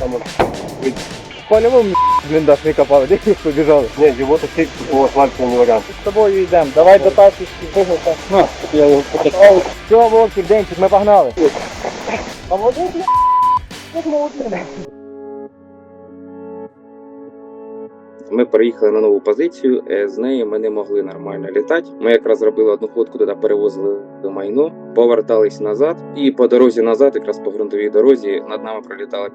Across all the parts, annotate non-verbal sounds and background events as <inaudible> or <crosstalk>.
там от. По-любому бліндаж не копали, <laughs> де їх побіжали. Ні, живота ти по асфальту не варіант. З тобою йдемо, давай до тачки вигнута. На, я його покатав. Все, Вовчик, Денчик, ми погнали. А води, бля, як. Ми переїхали на нову позицію, е, з неї ми не могли нормально літати. Ми якраз зробили одну ходку, туди перевозили майно, повертались назад, і по дорозі назад, якраз по ґрунтовій дорозі, над нами пролітала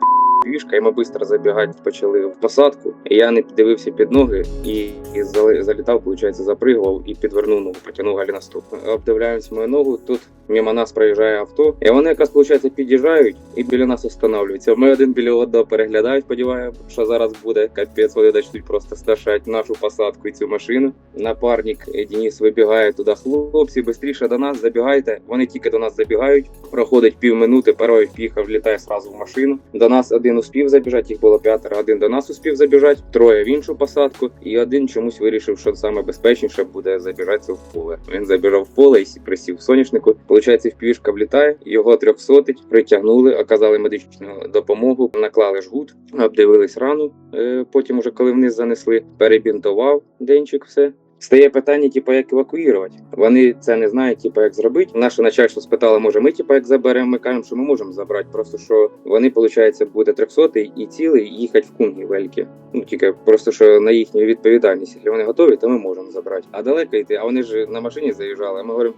пішка, і ми швидко забігати почали в посадку. Я не дивився під ноги і, і залітав, виходить, запригував і підвернув ногу, потягнув галі на стоп. Обдивляємось мою ногу. Тут мимо нас проїжджає авто, і вони якраз виходить, під'їжджають і біля нас останавливаються. Ми один біля одного переглядають, сподіваємося, що зараз буде. Капець, вони почнуть просто страшать нашу посадку і цю машину. Напарник е, Денис вибігає туди. Хлопці, швидше до нас забігайте. Вони тільки до нас забігають. Проходить півминути, перший в'їхав, влітає сразу в машину. До нас один успів забіжати, їх було п'ятеро. Один до нас успів забіжати, троє в іншу посадку, і один чомусь вирішив, що саме безпечніше буде забіжати в поле. Він забіжав в поле і сі- присів в соняшнику. Получається, впівішка влітає, його трьохсотить, притягнули, оказали медичну допомогу, наклали жгут, обдивились рану. Е, Потім, уже коли вниз занесли, перебінтував денчик все. Стає питання, типу, як евакуювати. Вони це не знають, типу, як зробити. Наше начальство спитало, може, ми типу, як заберемо. Ми кажемо, що ми можемо забрати. Просто що вони, виходить, буде 300 і цілий їхати в кунгі вельки. Ну тільки просто що на їхню відповідальність. Якщо вони готові, то ми можемо забрати. А далеко йти, а вони ж на машині заїжджали. А ми говоримо.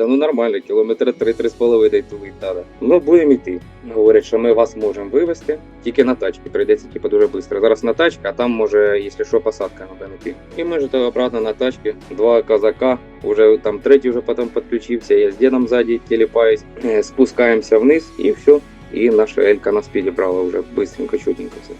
Та ну нормально, кілометри три-три з половиною туди треба. Ну будемо йти. Говорять, що ми вас можемо вивезти, тільки на тачці прийдеться типу, дуже швидко. Зараз на тачці, а там може, якщо що, посадка треба йти. І ми ж то обратно на тачці, два казака, уже там третій вже потім підключився, я з дідом ззаді телепаюсь, Е, спускаємося вниз і все. І наша Елька нас підібрала вже быстренько, чутенько все.